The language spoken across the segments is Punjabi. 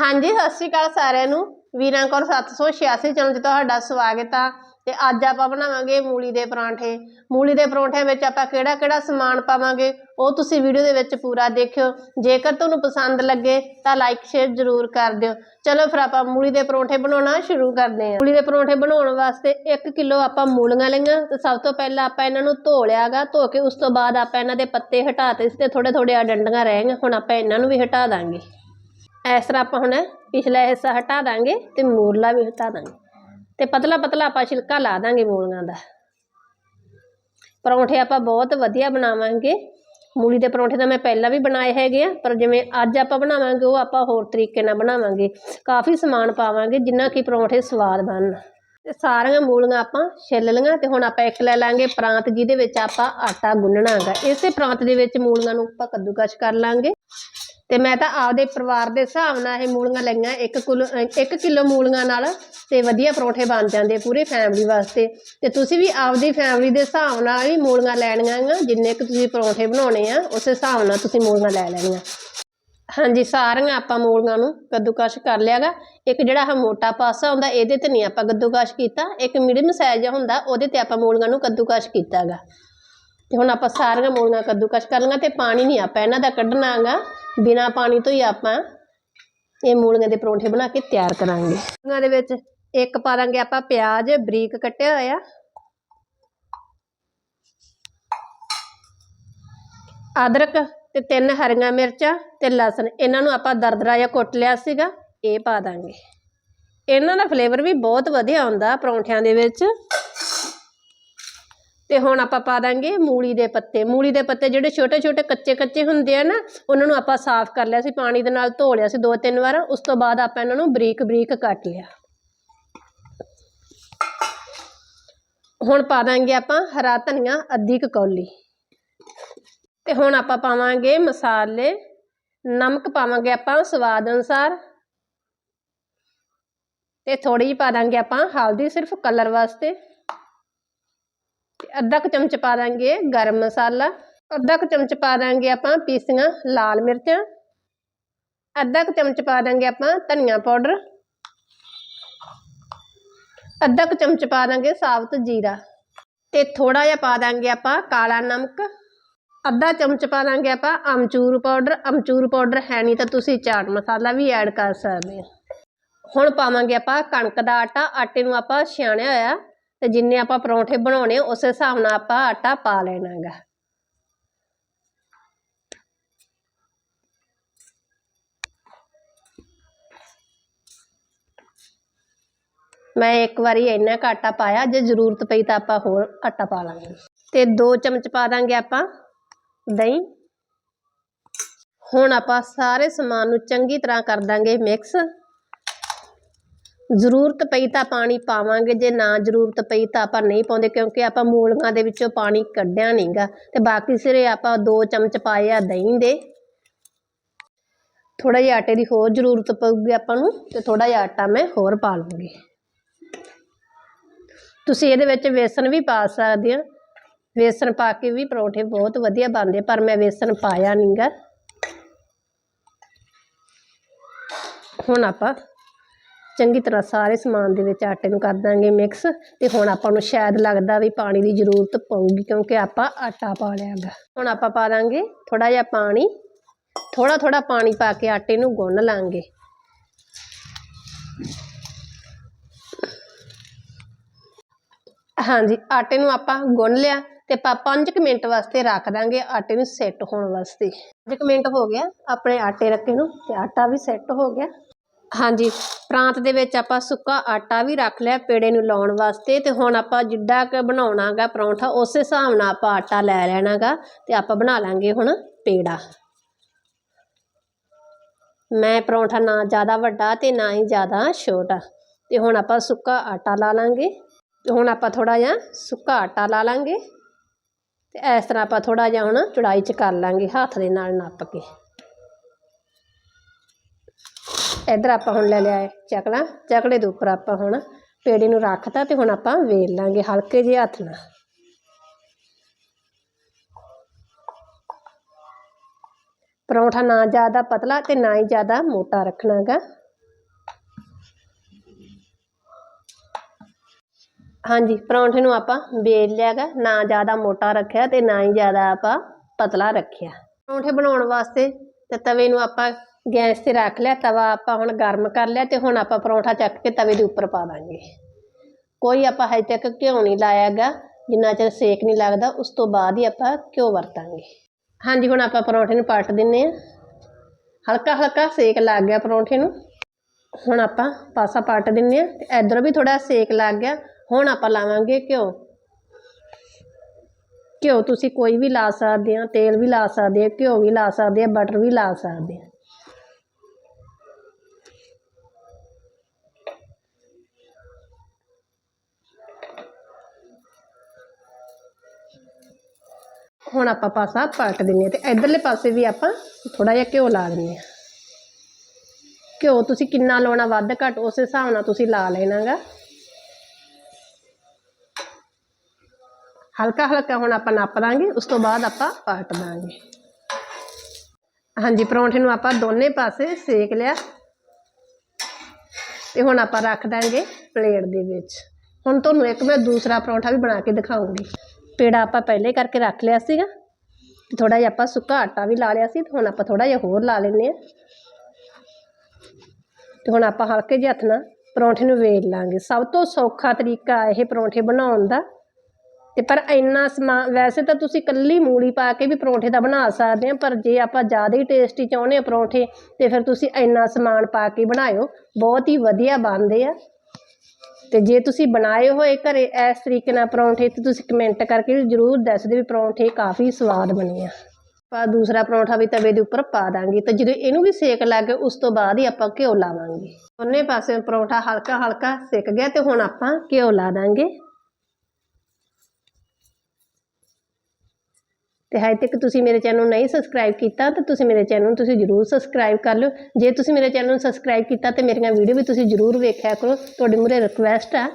ਹਾਂਜੀ, ਸਤਿ ਸ਼੍ਰੀ ਅਕਾਲ ਸਾਰਿਆਂ ਨੂੰ। ਵੀਰਾਂ ਕੌਰ 786 ਚੈਨਲ 'ਚ ਤੁਹਾਡਾ ਸਵਾਗਤ ਆ ਤੇ ਅੱਜ ਆਪਾਂ ਬਣਾਵਾਂਗੇ ਮੂਲੀ ਦੇ ਪਰਾਂਠੇ। ਮੂਲੀ ਦੇ ਪਰੌਂਠਿਆਂ ਵਿੱਚ ਆਪਾਂ ਕਿਹੜਾ ਕਿਹੜਾ ਸਮਾਨ ਪਾਵਾਂਗੇ, ਉਹ ਤੁਸੀਂ ਵੀਡੀਓ ਦੇ ਵਿੱਚ ਪੂਰਾ ਦੇਖਿਓ। ਜੇਕਰ ਤੁਹਾਨੂੰ ਪਸੰਦ ਲੱਗੇ ਤਾਂ ਲਾਈਕ ਸ਼ੇਅਰ ਜ਼ਰੂਰ ਕਰ ਦਿਓ। ਚਲੋ ਫਿਰ ਆਪਾਂ ਮੂਲੀ ਦੇ ਪਰੌਂਠੇ ਬਣਾਉਣਾ ਸ਼ੁਰੂ ਕਰਦੇ ਹਾਂ। ਮੂਲੀ ਦੇ ਪਰੌਂਠੇ ਬਣਾਉਣ ਵਾਸਤੇ 1 ਕਿਲੋ ਆਪਾਂ ਮੂਲੀਆਂ ਲਈਆਂ ਤੇ ਸਭ ਤੋਂ ਪਹਿਲਾਂ ਆਪਾਂ ਇਹਨਾਂ ਨੂੰ ਧੋ ਲਿਆਗਾ, ਧੋ ਕੇ ਉਸ ਤੋਂ ਬਾਅਦ ਆਪਾਂ ਇਹਨਾਂ ਦੇ ਪੱਤੇ ਹਟਾਤੇ ਸੀ ਤੇ ਥੋੜੇ ਥੋੜੇ ਆ ਡੰਡੀਆਂ ਰਹਿ ਗਈਆਂ, ਹੁਣ ਆਪਾਂ ਇਹਨਾਂ ਨੂੰ ਵੀ ਹਟਾ ਦਾਂਗੇ। ਇਸ ਤਰ੍ਹਾਂ ਆਪਾਂ ਹੁਣ ਪਿਛਲਾ ਹਿੱਸਾ ਹਟਾ ਦਾਂਗੇ ਤੇ ਮੂਰਲਾ ਵੀ ਹਟਾ ਦਾਂਗੇ। ਤੇ ਪਤਲਾ ਪਤਲਾ ਆਪਾਂ ਛਿਲਕਾ ਲਾ ਦਾਂਗੇ ਮੂਲੀਆਂ ਦਾ। ਪਰੌਂਠੇ ਆਪਾਂ ਬਹੁਤ ਵਧੀਆ ਬਣਾਵਾਂਗੇ। ਮੂਲੀ ਦੇ ਪਰੌਂਠੇ ਤਾਂ ਮੈਂ ਪਹਿਲਾਂ ਵੀ ਬਣਾਏ ਹੈਗੇ ਆ, ਪਰ ਜਿਵੇਂ ਅੱਜ ਆਪਾਂ ਬਣਾਵਾਂਗੇ, ਉਹ ਆਪਾਂ ਹੋਰ ਤਰੀਕੇ ਨਾਲ ਬਣਾਵਾਂਗੇ। ਕਾਫੀ ਸਮਾਨ ਪਾਵਾਂਗੇ, ਜਿੰਨਾ ਕਿ ਪਰੌਂਠੇ ਸਵਾਦ ਬਣਨ। ਤੇ ਸਾਰੀਆਂ ਮੂਲੀਆਂ ਆਪਾਂ ਛਿੱਲ ਲਈਆਂ ਤੇ ਹੁਣ ਆਪਾਂ ਇੱਕ ਲੈ ਲਾਂਗੇ ਪ੍ਰਾਂਤ, ਜਿਹਦੇ ਵਿੱਚ ਆਪਾਂ ਆਟਾ ਗੁੰਨਣਾ ਹੈਗਾ ਇਸੇ ਪ੍ਰਾਂਤ ਦੇ ਵਿੱਚ ਮੂਲੀਆਂ ਨੂੰ ਆਪਾਂ ਕੱਦੂਕਸ਼ ਕਰ ਲਾਂਗੇ। ਤੇ ਮੈਂ ਤਾਂ ਆਪਦੇ ਪਰਿਵਾਰ ਦੇ ਹਿਸਾਬ ਨਾਲ ਇਹ ਮੂਲੀਆਂ ਲਈਆਂ 1 ਕਿਲੋ 1 ਕਿਲੋ ਮੂਲੀਆਂ ਨਾਲ ਤੇ ਵਧੀਆ ਪਰੌਂਠੇ ਬਣ ਜਾਂਦੇ ਪੂਰੇ ਫੈਮਿਲੀ ਵਾਸਤੇ। ਤੇ ਤੁਸੀਂ ਵੀ ਆਪਦੀ ਫੈਮਿਲੀ ਦੇ ਹਿਸਾਬ ਨਾਲ ਹੀ ਮੂਲੀਆਂ ਲੈਣੀਆਂ ਆ, ਜਿੰਨੇ ਕੁ ਤੁਸੀਂ ਪਰੌਂਠੇ ਬਣਾਉਣੇ ਆ, ਉਸ ਹਿਸਾਬ ਨਾਲ ਤੁਸੀਂ ਮੂਲੀਆਂ ਲੈ ਲੈਣੀਆਂ। ਹਾਂਜੀ, ਸਾਰੀਆਂ ਆਪਾਂ ਮੂਲੀਆਂ ਨੂੰ ਕੱਦੂਕਸ਼ ਕਰ ਲਿਆਗਾ ਇੱਕ ਜਿਹੜਾ ਆਹ ਮੋਟਾ ਪਾਸਾ ਹੁੰਦਾ, ਇਹਦੇ ਤੇ ਨਹੀਂ ਆਪਾਂ ਕੱਦੂਕਸ਼ ਕੀਤਾ। ਇੱਕ ਮੀਡੀਅਮ ਸਾਈਜ਼ ਹੁੰਦਾ, ਉਹਦੇ ਤੇ ਆਪਾਂ ਮੂਲੀਆਂ ਨੂੰ ਕੱਦੂਕਸ਼ ਕੀਤਾਗਾ ਤੇ ਹੁਣ ਆਪਾਂ ਸਾਰੀਆਂ ਮੂਲੀਆਂ ਕੱਦੂਕਸ਼ ਕਰ ਲਈਆਂ ਤੇ ਪਾਣੀ ਨਹੀਂ ਆਪਾਂ ਇਹਨਾਂ ਦਾ ਕੱਢਣਾ ਹੈਗਾ। ਬਿਨਾ ਪਾਣੀ ਤੋਂ ਹੀ ਆਪਾਂ ਇਹ ਮੂਲੀਆਂ ਦੇ ਪਰੌਂਠੇ ਬਣਾ ਕੇ ਤਿਆਰ ਕਰਾਂਗੇ। ਮੂਲੀਆਂ ਦੇ ਵਿੱਚ ਇੱਕ ਪਾ ਦਾਂਗੇ ਆਪਾਂ ਪਿਆਜ਼, ਬਰੀਕ ਕੱਟਿਆ ਹੋਇਆ। ਅਦਰਕ ਤੇ ਤਿੰਨ ਹਰੀਆਂ ਮਿਰਚਾਂ ਤੇ ਲਸਣ। ਇਹਨਾਂ ਨੂੰ ਆਪਾਂ ਦਰਦਰਾ ਜਿਹਾ ਕੁੱਟ ਲਿਆ ਸੀਗਾ, ਇਹ ਪਾ ਦਾਂਗੇ। ਇਹਨਾਂ ਦਾ ਫਲੇਵਰ ਵੀ ਬਹੁਤ ਵਧੀਆ ਆਉਂਦਾ ਪਰੌਂਠਿਆਂ ਦੇ ਵਿੱਚ। ਤੇ ਹੁਣ ਆਪਾਂ ਪਾ ਦਾਂਗੇ ਮੂਲੀ ਦੇ ਪੱਤੇ। ਮੂਲੀ ਦੇ ਪੱਤੇ ਜਿਹੜੇ ਛੋਟੇ ਛੋਟੇ ਕੱਚੇ ਕੱਚੇ ਹੁੰਦੇ ਆ ਨਾ, ਉਹਨਾਂ ਨੂੰ ਆਪਾਂ ਸਾਫ਼ ਕਰ ਲਿਆ ਸੀ, ਪਾਣੀ ਦੇ ਨਾਲ ਧੋ ਲਿਆ ਸੀ ਦੋ ਤਿੰਨ ਵਾਰ। ਉਸ ਤੋਂ ਬਾਅਦ ਆਪਾਂ ਇਹਨਾਂ ਨੂੰ ਬਰੀਕ ਬਰੀਕ ਕੱਟ ਲਿਆ। ਹੁਣ ਪਾ ਦਾਂਗੇ ਆਪਾਂ ਹਰਾ ਧਨੀਆ, ਅੱਧੀ ਕੌਲੀ। ਤੇ ਹੁਣ ਆਪਾਂ ਪਾਵਾਂਗੇ ਮਸਾਲੇ। ਨਮਕ ਪਾਵਾਂਗੇ ਆਪਾਂ ਸਵਾਦ ਅਨੁਸਾਰ। ਤੇ ਥੋੜੀ ਜਿਹੀ ਪਾ ਦਾਂਗੇ ਆਪਾਂ ਹਲਦੀ ਸਿਰਫ ਕਲਰ ਵਾਸਤੇ। ਅੱਧਾ ਕੁ ਚਮਚ ਪਾ ਦਾਂਗੇ ਗਰਮ ਮਸਾਲਾ, ਅੱਧਾ ਕੁ ਚਮਚ ਪਾ ਦਾਂਗੇ ਆਪਾਂ ਪੀਸੀਆਂ ਲਾਲ ਮਿਰਚਾਂ, ਅੱਧਾ ਕੁ ਚਮਚ ਪਾ ਦਾਂਗੇ ਆਪਾਂ ਧਨੀਆ ਪਾਊਡਰ, ਅੱਧਾ ਕੁ ਚਮਚ ਪਾ ਦਾਂਗੇ ਸਾਬਤ ਜੀਰਾ ਤੇ ਥੋੜਾ ਜਿਹਾ ਪਾ ਦਾਂਗੇ ਆਪਾਂ ਕਾਲਾ ਨਮਕ, ਅੱਧਾ ਚਮਚ ਪਾ ਦਾਂਗੇ ਆਪਾਂ ਅਮਚੂਰ ਪਾਊਡਰ ਅਮਚੂਰ ਪਾਊਡਰ ਹੈ ਨਹੀਂ ਤਾਂ ਤੁਸੀਂ ਚਾਟ ਮਸਾਲਾ ਵੀ ਐਡ ਕਰ ਸਕਦੇ ਹੋ। ਹੁਣ ਪਾਵਾਂਗੇ ਆਪਾਂ ਕਣਕ ਦਾ ਆਟਾ, ਆਟੇ ਨੂੰ ਆਪਾਂ ਛਾਣਿਆ ਹੋਇਆ ਤੇ ਜਿੰਨੇ ਆਪਾਂ ਪਰੌਂਠੇ ਬਣਾਉਣੇ, ਉਸ ਹਿਸਾਬ ਨਾਲ ਆਪਾਂ ਆਟਾ ਪਾ ਲੈਣਾਗਾ। ਮੈਂ ਇੱਕ ਵਾਰੀ ਇੰਨਾ ਕੁ ਆਟਾ ਪਾਇਆ, ਜੇ ਜ਼ਰੂਰਤ ਪਈ ਤਾਂ ਆਪਾਂ ਹੋਰ ਆਟਾ ਪਾ ਲਾਂਗੇ। ਤੇ 2 ਚਮਚ ਪਾ ਦਾਂਗੇ ਆਪਾਂ ਦਹੀਂ। ਹੁਣ ਆਪਾਂ ਸਾਰੇ ਸਮਾਨ ਨੂੰ ਚੰਗੀ ਤਰ੍ਹਾਂ ਕਰ ਦਾਂਗੇ ਮਿਕਸ। ਜ਼ਰੂਰਤ ਪਈ ਤਾਂ ਪਾਣੀ ਪਾਵਾਂਗੇ, ਜੇ ਨਾ ਜ਼ਰੂਰਤ ਪਈ ਤਾਂ ਆਪਾਂ ਨਹੀਂ ਪਾਉਂਦੇ, ਕਿਉਂਕਿ ਆਪਾਂ ਮੂਲੀਆਂ ਦੇ ਵਿੱਚੋਂ ਪਾਣੀ ਕੱਢਿਆ ਨਹੀਂਗਾ ਤੇ ਬਾਕੀ ਸਿਰੇ ਆਪਾਂ 2 ਚਮਚ ਪਾਏ ਆ ਦਹੀਂ ਦੇ। ਥੋੜਾ ਜਿਹਾ ਆਟੇ ਦੀ ਹੋਰ ਜ਼ਰੂਰਤ ਪਊਗੀ ਆਪਾਂ ਨੂੰ, ਤੇ ਥੋੜਾ ਜਿਹਾ ਆਟਾ ਮੈਂ ਹੋਰ ਪਾ ਲਵਾਂਗੀ। ਤੁਸੀਂ ਇਹਦੇ ਵਿੱਚ ਵੇਸਣ ਵੀ ਪਾ ਸਕਦੇ ਆ। ਵੇਸਣ ਪਾ ਕੇ ਵੀ ਪਰੌਂਠੇ ਬਹੁਤ ਵਧੀਆ ਬਣਦੇ, ਪਰ ਮੈਂ ਵੇਸਣ ਪਾਇਆ ਨਹੀਂਗਾ ਹੁਣ ਆਪਾਂ ਚੰਗੀ ਤਰ੍ਹਾਂ ਸਾਰੇ ਸਮਾਨ ਦੇ ਵਿੱਚ ਆਟੇ ਨੂੰ ਕਰ ਦਾਂਗੇ ਮਿਕਸ ਤੇ ਹੁਣ ਆਪਾਂ ਨੂੰ ਸ਼ਾਇਦ ਲੱਗਦਾ ਵੀ ਪਾਣੀ ਦੀ ਜ਼ਰੂਰਤ ਪਊਗੀ ਕਿਉਂਕਿ ਆਪਾਂ ਆਟਾ ਪਾ ਲਿਆ ਹੈਗਾ। ਹੁਣ ਆਪਾਂ ਪਾ ਦਾਂਗੇ ਥੋੜਾ ਜਿਹਾ ਪਾਣੀ ਥੋੜਾ ਥੋੜਾ ਪਾਣੀ ਪਾ ਕੇ ਆਟੇ ਨੂੰ ਗੁੰਨ ਲਾਂਗੇ। ਹਾਂਜੀ, ਆਟੇ ਨੂੰ ਆਪਾਂ ਗੁੰਨ ਲਿਆ ਤੇ ਆਪਾਂ 5 ਮਿੰਟ ਵਾਸਤੇ ਰੱਖ ਦਾਂਗੇ ਆਟੇ ਨੂੰ ਸੈੱਟ ਹੋਣ ਵਾਸਤੇ। 5 ਮਿੰਟ ਹੋ ਗਿਆ ਆਪਣੇ ਆਟੇ ਰੱਖੇ ਨੂੰ ਤੇ ਆਟਾ ਵੀ ਸੈੱਟ ਹੋ ਗਿਆ। ਹਾਂਜੀ, ਪ੍ਰਾਂਤ ਦੇ ਵਿੱਚ ਆਪਾਂ ਸੁੱਕਾ ਆਟਾ ਵੀ ਰੱਖ ਲਿਆ ਪੇੜੇ ਨੂੰ ਲਾਉਣ ਵਾਸਤੇ ਅਤੇ ਹੁਣ ਆਪਾਂ ਜਿੱਡਾ ਕ ਬਣਾਉਣਾਗਾ ਪਰੌਂਠਾ, ਉਸ ਹਿਸਾਬ ਨਾਲ ਆਪਾਂ ਆਟਾ ਲੈ ਲੈਣਾ ਗਾ ਅਤੇ ਆਪਾਂ ਬਣਾ ਲਾਂਗੇ ਹੁਣ ਪੇੜਾ। ਮੈਂ ਪਰੌਂਠਾ ਨਾ ਜ਼ਿਆਦਾ ਵੱਡਾ ਅਤੇ ਨਾ ਹੀ ਜ਼ਿਆਦਾ ਛੋਟਾ। ਅਤੇ ਹੁਣ ਆਪਾਂ ਸੁੱਕਾ ਆਟਾ ਲਾ ਲਾਂਗੇ। ਤੇ ਹੁਣ ਆਪਾਂ ਥੋੜ੍ਹਾ ਜਿਹਾ ਸੁੱਕਾ ਆਟਾ ਲਾ ਲਾਂਗੇ। ਅਤੇ ਇਸ ਤਰ੍ਹਾਂ ਆਪਾਂ ਥੋੜ੍ਹਾ ਜਿਹਾ ਹੁਣ ਚੌੜਾਈ ਚ ਕਰ ਲਾਂਗੇ ਹੱਥ ਦੇ ਨਾਲ ਨੱਪ ਕੇ। ਇੱਧਰ ਆਪਾਂ ਹੁਣ ਲੈ ਲਿਆ ਹੈ ਚਕਲਾ ਚਕਲੇ ਦੇ ਉੱਪਰ ਆਪਾਂ ਹੁਣ ਪੇੜੇ ਨੂੰ ਰੱਖਤਾ ਤੇ ਹੁਣ ਆਪਾਂ ਵੇਲ ਲਾਂਗੇ ਹਲਕੇ ਜਿਹੇ ਹੱਥ ਨਾਲ। ਪਰੌਂਠਾ ਨਾ ਜ਼ਿਆਦਾ ਪਤਲਾ ਤੇ ਨਾ ਹੀ ਜ਼ਿਆਦਾ ਮੋਟਾ ਰੱਖਣਾਗਾ। ਹਾਂਜੀ, ਪਰੌਂਠੇ ਨੂੰ ਆਪਾਂ ਵੇਲ ਲਿਆਗਾ, ਨਾ ਜ਼ਿਆਦਾ ਮੋਟਾ ਰੱਖਿਆ ਤੇ ਨਾ ਹੀ ਜ਼ਿਆਦਾ ਆਪਾਂ ਪਤਲਾ ਰੱਖਿਆ। ਪਰੌਂਠੇ ਬਣਾਉਣ ਵਾਸਤੇ ਤੇ ਤਵੇ ਨੂੰ ਆਪਾਂ ਗੈਸ ਤੇ ਰੱਖ ਲਿਆ, ਤਵਾ ਆਪਾਂ ਹੁਣ ਗਰਮ ਕਰ ਲਿਆ ਤੇ ਹੁਣ ਆਪਾਂ ਪਰੌਂਠਾ ਚੱਕ ਕੇ ਤਵੇ ਦੇ ਉੱਪਰ ਪਾ ਦਾਂਗੇ। ਕੋਈ ਆਪਾਂ ਹਜੇ ਤੱਕ ਘਿਓ ਨਹੀਂ ਲਾਇਆ ਗਾ ਜਿੰਨਾ ਚਿਰ ਸੇਕ ਨਹੀਂ ਲੱਗਦਾ, ਉਸ ਤੋਂ ਬਾਅਦ ਹੀ ਆਪਾਂ ਘਿਓ ਵਰਤਾਂਗੇ। ਹਾਂਜੀ, ਹੁਣ ਆਪਾਂ ਪਰੌਂਠੇ ਨੂੰ ਪਲਟ ਦਿੰਨੇ ਆ। ਹਲਕਾ ਹਲਕਾ ਸੇਕ ਲੱਗ ਗਿਆ ਪਰੌਂਠੇ ਨੂੰ। ਹੁਣ ਆਪਾਂ ਪਾਸਾ ਪਲਟ ਦਿੰਨੇ ਆ ਤੇ ਇਧਰੋਂ ਵੀ ਥੋੜਾ ਸੇਕ ਲੱਗ ਗਿਆ, ਹੁਣ ਆਪਾਂ ਲਾਵਾਂਗੇ ਘਿਓ। ਘਿਓ ਤੁਸੀਂ ਕੋਈ ਵੀ ਲਾ ਸਕਦੇ ਆ, ਤੇਲ ਵੀ ਲਾ ਸਕਦੇ ਆ, ਘਿਓ ਵੀ ਲਾ ਸਕਦੇ ਆ, ਬਟਰ ਵੀ ਲਾ ਸਕਦੇ ਆ। ਹੁਣ ਆਪਾਂ ਪਾਸਾ ਪਲਟ ਦਿੰਨੇ ਆ ਤੇ ਇਧਰਲੇ ਪਾਸੇ ਵੀ ਆਪਾਂ ਥੋੜਾ ਜਿਹਾ ਘਿਓ ਲਾ ਦਿੰਨੇ ਆ। ਘਿਓ ਤੁਸੀਂ ਕਿੰਨਾ ਲਾਉਣਾ ਵੱਧ ਘੱਟ ਉਸ ਹਿਸਾਬ ਨਾਲ ਤੁਸੀਂ ਲਾ ਲੈਣਾਗਾ। ਹਲਕਾ ਹਲਕਾ ਹੁਣ ਆਪਾਂ ਨੱਪ ਦਾਂਗੇ ਉਸ ਤੋਂ ਬਾਅਦ ਆਪਾਂ ਪਲਟ ਦਾਂਗੇ। ਹਾਂਜੀ, ਪਰੌਂਠੇ ਨੂੰ ਆਪਾਂ ਦੋਨੇ ਪਾਸੇ ਸੇਕ ਲਿਆ। ਤੇ ਹੁਣ ਆਪਾਂ ਰੱਖ ਦਾਂਗੇ ਪਲੇਟ ਦੇ ਵਿੱਚ। ਹੁਣ ਤੁਹਾਨੂੰ ਇੱਕ ਮੈਂ ਦੂਸਰਾ ਪਰੌਂਠਾ ਵੀ ਬਣਾ ਕੇ ਦਿਖਾਉਂਗੀ। ਪੇੜਾ ਆਪਾਂ ਪਹਿਲੇ ਕਰਕੇ ਰੱਖ ਲਿਆ ਸੀਗਾ। ਤੇ ਥੋੜਾ ਜਿਹਾ ਆਪਾਂ ਸੁੱਕਾ ਆਟਾ ਵੀ ਲਾ ਲਿਆ ਸੀ ਹੁਣ ਆਪਾਂ ਥੋੜਾ ਜਿਹਾ ਹੋਰ ਲਾ ਲੈਂਦੇ ਆ ਤੇ ਹੁਣ ਆਪਾਂ ਹਲਕੇ ਜਿਹੇ ਹੱਥ ਨਾਲ ਪਰੌਂਠੇ ਨੂੰ ਵੇਲ ਲਾਂਗੇ। ਸਭ ਤੋਂ ਸੌਖਾ ਤਰੀਕਾ ਇਹ ਪਰੌਂਠੇ ਬਣਾਉਣ ਦਾ। ਤੇ ਪਰ ਇੰਨਾ ਸਮਾਨ ਵੈਸੇ ਤਾਂ ਤੁਸੀਂ ਕੱਲੀ ਮੂਲੀ ਪਾ ਕੇ ਵੀ ਪਰੌਂਠੇ ਦਾ ਬਣਾ ਸਕਦੇ ਆ ਪਰ ਜੇ ਆਪਾਂ ਜ਼ਿਆਦਾ ਹੀ ਟੇਸਟੀ ਚਾਹੁੰਦੇ ਆ ਪਰੌਂਠੇ, ਤੇ ਫਿਰ ਤੁਸੀਂ ਇੰਨਾ ਸਮਾਨ ਪਾ ਕੇ ਬਣਾਇਓ, ਬਹੁਤ ਹੀ ਵਧੀਆ ਬਣਦੇ ਆ। ਤੇ ਜੇ ਤੁਸੀਂ ਬਣਾਏ ਹੋਏ ਘਰੇ ਇਸ ਤਰੀਕੇ ਨਾਲ ਪਰੌਂਠੇ, ਤੇ ਤੁਸੀਂ ਕਮੈਂਟ ਕਰਕੇ ਜ਼ਰੂਰ ਦੱਸ ਦਿਓ ਵੀ ਪਰੌਂਠੇ ਕਾਫੀ ਸਵਾਦ ਬਣੇ ਆ। ਆਪਾਂ ਦੂਸਰਾ ਪਰੌਂਠਾ ਵੀ ਤਵੇ ਦੇ ਉੱਪਰ ਪਾ ਦਾਂਗੇ ਤੇ ਜਦੋਂ ਇਹਨੂੰ ਵੀ ਸੇਕ ਲੱਗ ਗਿਆ, ਉਸ ਤੋਂ ਬਾਅਦ ਹੀ ਆਪਾਂ ਘਿਓ ਲਾਵਾਂਗੇ। ਦੋਨੇ ਪਾਸੇ ਪਰੌਂਠਾ ਹਲਕਾ ਹਲਕਾ ਸਿੱਕ ਗਿਆ ਤੇ ਹੁਣ ਆਪਾਂ ਘਿਓ ਲਾ ਦਾਂਗੇ। ਤੇ ਹਜੇ ਤੱਕ ਤੁਸੀਂ ਮੇਰੇ ਚੈਨਲ ਨੂੰ ਨਹੀਂ ਸਬਸਕ੍ਰਾਈਬ ਕੀਤਾ, ਤਾਂ ਤੁਸੀਂ ਮੇਰੇ ਚੈਨਲ ਨੂੰ ਤੁਸੀਂ ਜਰੂਰ ਸਬਸਕ੍ਰਾਈਬ ਕਰ ਲਿਓ। ਜੇ ਤੁਸੀਂ ਮੇਰੇ ਚੈਨਲ ਨੂੰ ਸਬਸਕ੍ਰਾਈਬ ਕੀਤਾ, ਤੇ ਮੇਰੀਆਂ ਵੀਡੀਓ ਵੀ ਤੁਸੀਂ ਜਰੂਰ ਵੇਖਿਆ ਕਰੋ। ਤੁਹਾਡੇ ਮੂਹਰੇ ਰਿਕੁਐਸਟ ਆ।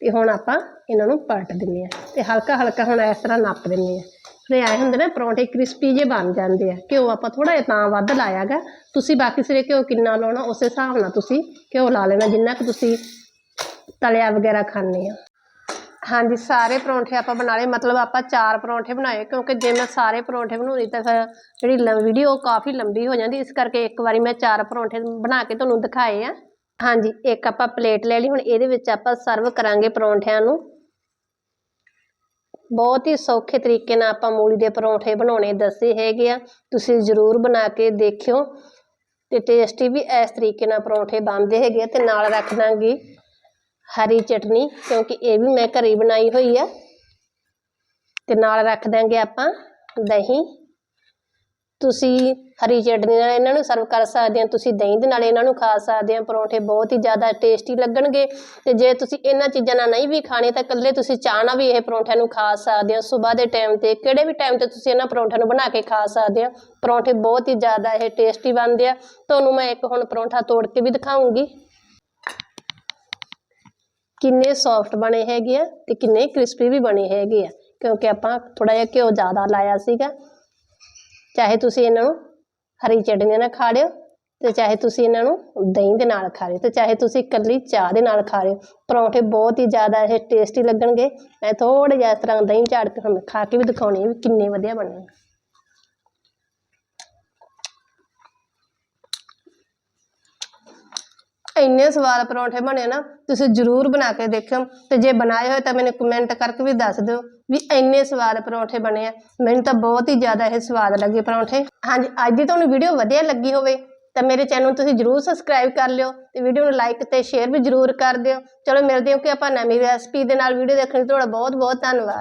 ਤੇ ਹੁਣ ਆਪਾਂ ਇਹਨਾਂ ਨੂੰ ਪਲਟ ਦਿੰਨੇ ਆ ਤੇ ਹਲਕਾ ਹਲਕਾ ਹੁਣ ਇਸ ਤਰ੍ਹਾਂ ਨੱਪ ਦਿੰਨੇ ਆ ਫਿਰ ਆਏ ਹੁੰਦੇ ਨੇ ਪਰੌਂਠੇ ਕ੍ਰਿਸਪੀ ਜੇ ਬਣ ਜਾਂਦੇ ਆ। ਘਿਓ ਆਪਾਂ ਥੋੜਾ ਜਿਹਾ ਤਾਂ ਵੱਧ ਲਾਇਆਗਾ। ਤੁਸੀਂ ਬਾਕੀ ਸਿਰੇ ਘਿਓ ਕਿੰਨਾ ਲਾਉਣਾ, ਉਸੇ ਹਿਸਾਬ ਨਾਲ ਤੁਸੀਂ ਘਿਓ ਲਾ ਲੈਣਾ। ਜਿੰਨਾ ਕਿ ਤੁਸੀਂ ਤਲਿਆ ਵਗੈਰਾ ਖਾਂਦੇ ਆ ਹਾਂਜੀ, ਸਾਰੇ ਪਰੌਂਠੇ ਆਪਾਂ ਬਣਾ ਲਏ। ਮਤਲਬ ਆਪਾਂ ਚਾਰ ਪਰੌਂਠੇ ਬਣਾਏ, ਕਿਉਂਕਿ ਜੇ ਮੈਂ ਸਾਰੇ ਪਰੌਂਠੇ ਬਣਾਉਂਦੀ ਤਾਂ ਫਿਰ ਜਿਹੜੀ ਵੀਡੀਓ ਕਾਫੀ ਲੰਬੀ ਹੋ ਜਾਂਦੀ। ਇਸ ਕਰਕੇ ਇੱਕ ਵਾਰੀ ਮੈਂ ਚਾਰ ਪਰੌਂਠੇ ਬਣਾ ਕੇ ਤੁਹਾਨੂੰ ਦਿਖਾਏ ਆ। ਹਾਂਜੀ, ਇੱਕ ਆਪਾਂ ਪਲੇਟ ਲੈ ਲਈ। ਹੁਣ ਇਹਦੇ ਵਿੱਚ ਆਪਾਂ ਸਰਵ ਕਰਾਂਗੇ ਪਰੌਂਠਿਆਂ ਨੂੰ। ਬਹੁਤ ਹੀ ਸੌਖੇ ਤਰੀਕੇ ਨਾਲ ਆਪਾਂ ਮੂਲੀ ਦੇ ਪਰੌਂਠੇ ਬਣਾਉਣੇ ਦੱਸੇ ਹੈਗੇ ਆ। ਤੁਸੀਂ ਜ਼ਰੂਰ ਬਣਾ ਕੇ ਦੇਖਿਓ। ਤੇ ਟੇਸਟੀ ਵੀ ਇਸ ਤਰੀਕੇ ਨਾਲ ਪਰੌਂਠੇ ਬਣਦੇ ਹੈਗੇ ਆ ਤੇ ਨਾਲ ਰੱਖ ਦਾਂਗੀ। ਹਰੀ ਚਟਨੀ, ਕਿਉਂਕਿ ਇਹ ਵੀ ਮੈਂ ਘਰੇ ਬਣਾਈ ਹੋਈ ਆ। ਤੇ ਨਾਲ ਰੱਖ ਦਾਂਗੇ ਆਪਾਂ ਦਹੀਂ। ਤੁਸੀਂ ਹਰੀ ਚਟਨੀ ਨਾਲ ਇਹਨਾਂ ਨੂੰ ਸਰਵ ਕਰ ਸਕਦੇ ਆ ਤੁਸੀਂ ਦਹੀਂ ਦੇ ਨਾਲ ਇਹਨਾਂ ਨੂੰ ਖਾ ਸਕਦੇ ਆ ਪਰੌਂਠੇ ਬਹੁਤ ਹੀ ਜ਼ਿਆਦਾ ਟੇਸਟੀ ਲੱਗਣਗੇ। ਤੇ ਜੇ ਤੁਸੀਂ ਇਹਨਾਂ ਚੀਜ਼ਾਂ ਨਾਲ ਨਹੀਂ ਵੀ ਖਾਣੇ, ਤਾਂ ਇਕੱਲੇ ਤੁਸੀਂ ਚਾਹ ਨਾਲ ਵੀ ਇਹ ਪਰੌਂਠਿਆਂ ਨੂੰ ਖਾ ਸਕਦੇ ਆ ਸਵੇਰ ਦੇ ਟਾਈਮ ਤੇ, ਕਿਹੜੇ ਵੀ ਟਾਈਮ ਤੇ ਤੁਸੀਂ ਇਹਨਾਂ ਪਰੌਂਠਿਆਂ ਨੂੰ ਬਣਾ ਕੇ ਖਾ ਸਕਦੇ ਆ ਪਰੌਂਠੇ ਬਹੁਤ ਹੀ ਜ਼ਿਆਦਾ ਇਹ ਟੇਸਟੀ ਬਣਦੇ ਆ। ਤੁਹਾਨੂੰ ਮੈਂ ਇੱਕ ਹੁਣ ਪਰੌਂਠਾ ਤੋੜ ਕੇ ਵੀ ਦਿਖਾਉਂਗੀ। ਕਿੰਨੇ ਸੌਫਟ ਬਣੇ ਹੈਗੇ ਆ ਤੇ ਕਿੰਨੇ ਕ੍ਰਿਸਪੀ ਵੀ ਬਣੇ ਹੈਗੇ ਆ, ਕਿਉਂਕਿ ਆਪਾਂ ਥੋੜਾ ਜਿਹਾ ਘਿਓ ਜ਼ਿਆਦਾ ਲਾਇਆ ਸੀਗਾ। ਚਾਹੇ ਤੁਸੀਂ ਇਹਨਾਂ ਨੂੰ ਹਰੀ ਚਟਨੀ ਨਾਲ ਖਾ ਲਿਓ ਤੇ ਚਾਹੇ ਤੁਸੀਂ ਇਹਨਾਂ ਨੂੰ ਦਹੀਂ ਦੇ ਨਾਲ ਖਾ ਲਿਓ ਤੇ ਚਾਹੇ ਤੁਸੀਂ ਇਕੱਲੀ ਚਾਹ ਦੇ ਨਾਲ ਖਾ ਲਿਓ। ਪਰੌਂਠੇ ਬਹੁਤ ਹੀ ਜ਼ਿਆਦਾ ਇਹ ਟੇਸਟੀ ਲੱਗਣਗੇ। ਮੈਂ ਥੋੜੇ ਜਿਹਾ ਇਸ ਤਰ੍ਹਾਂ ਦਹੀਂ ਝਾੜ ਕੇ ਤੁਹਾਨੂੰ ਖਾ ਕੇ ਵੀ ਦਿਖਾਉਣੀ ਵੀ ਕਿੰਨੇ ਵਧੀਆ ਬਣੇ ਇੰਨੇ ਸਵਾਦ ਪਰੌਂਠੇ ਬਣੇ ਨਾ, ਤੁਸੀਂ ਜ਼ਰੂਰ ਬਣਾ ਕੇ ਦੇਖਿਓ ਤੇ ਜੇ ਬਣਾਏ ਹੋਏ ਤਾਂ ਮੈਨੂੰ ਕਮੈਂਟ ਕਰਕੇ ਵੀ ਦੱਸ ਦਿਓ ਵੀ ਇੰਨੇ ਸਵਾਦ ਪਰੌਂਠੇ ਬਣੇ ਆ। ਮੈਨੂੰ ਤਾਂ ਬਹੁਤ ਹੀ ਜ਼ਿਆਦਾ ਇਹ ਸਵਾਦ ਲੱਗੇ ਪਰੌਂਠੇ। ਹਾਂਜੀ, ਅੱਜ ਦੀ ਤੁਹਾਨੂੰ ਵੀਡੀਓ ਵਧੀਆ ਲੱਗੀ ਹੋਵੇ ਤਾਂ ਮੇਰੇ ਚੈਨਲ ਨੂੰ ਤੁਸੀਂ ਜਰੂਰ ਸਬਸਕ੍ਰਾਈਬ ਕਰ ਲਿਓ ਤੇ ਵੀਡੀਓ ਨੂੰ ਲਾਈਕ ਤੇ ਸ਼ੇਅਰ ਵੀ ਜਰੂਰ ਕਰ ਦਿਓ। ਚਲੋ, ਮਿਲਦੇ ਹਾਂ ਕਿ ਆਪਾਂ ਨਵੀਂ ਰੈਸਪੀ ਦੇ ਨਾਲ। ਵੀਡੀਓ ਦੇਖਣ ਲਈ ਤੁਹਾਡਾ ਬਹੁਤ ਬਹੁਤ ਧੰਨਵਾਦ।